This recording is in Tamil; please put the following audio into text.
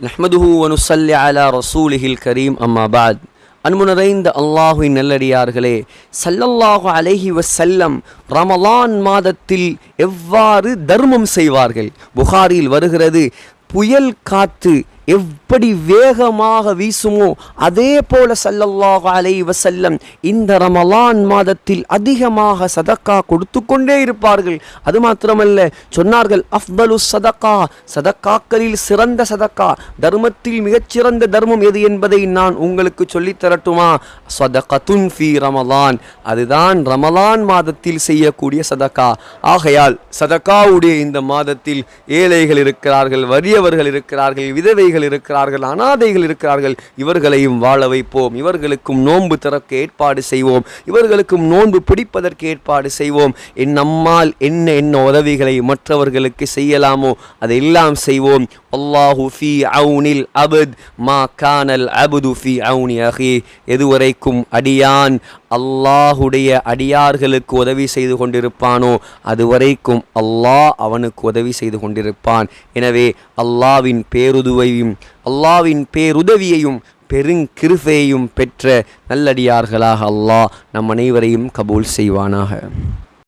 நஹ்மதுஹு வனுசல்லி அலா ரசூலிஹில் கரீம். அம்மா பாத். அன்பு அல்லாஹுவின் நல்லடியார்களே சல்லல்லாஹு அலஹி வசல்லம் ரமலான் மாதத்தில் எவ்வாறு தர்மம் செய்வார்கள்? புகாரில் வருகிறது புயல் காற்று எப்படி வேகமாக வீசுமோ அதே போல சல்லல்லாஹ் அலைவ செல்லம் இந்த ரமலான் மாதத்தில் அதிகமாக சதக்கா கொடுத்து கொண்டே இருப்பார்கள். அது மாத்திரமல்ல சொன்னார்கள் அஃபலு சதக்கா சதக்காக்களில் சிறந்த சதக்கா தர்மத்தில் மிகச்சிறந்த தர்மம் எது என்பதை நான் உங்களுக்கு சொல்லித் தரட்டுமா? சதகத்துன் ஃபி ரமலான். அதுதான் ரமலான் மாதத்தில் செய்யக்கூடிய சதக்கா. ஆகையால் சதக்காவுடைய இந்த மாதத்தில் ஏழைகள் இருக்கிறார்கள் வறியவர்கள் இருக்கிறார்கள் விதவைகள் இருக்கிறார்கள் அனாதைகள் இருக்கிறார்கள் இவர்களையும் வாழ வைப்போம். இவர்களுக்கும் நோன்பு திறக்க ஏற்பாடு செய்வோம். இவர்களுக்கும் நோன்பு பிடிப்பதற்கு ஏற்பாடு செய்வோம். என் நம்மால் என்ன என்ன உதவிகளை மற்றவர்களுக்கு செய்யலாமோ அதையெல்லாம் செய்வோம். அல்லாஹு ஃபி அவுனில் அபத் மா கானல் அபுது ஃபி அவுனி அஹி. எதுவரைக்கும் அடியான் அல்லாஹுடைய அடியார்களுக்கு உதவி செய்து கொண்டிருப்பானோ அதுவரைக்கும் அல்லாஹ் அவனுக்கு உதவி செய்து கொண்டிருப்பான். எனவே அல்லாவின் பேருதுவையும் அல்லாவின் பேருதவியையும் பெருங்கிருபையையும் பெற்ற நல்லடியார்களாக அல்லாஹ் நம் அனைவரையும் கபூல் செய்வானாக.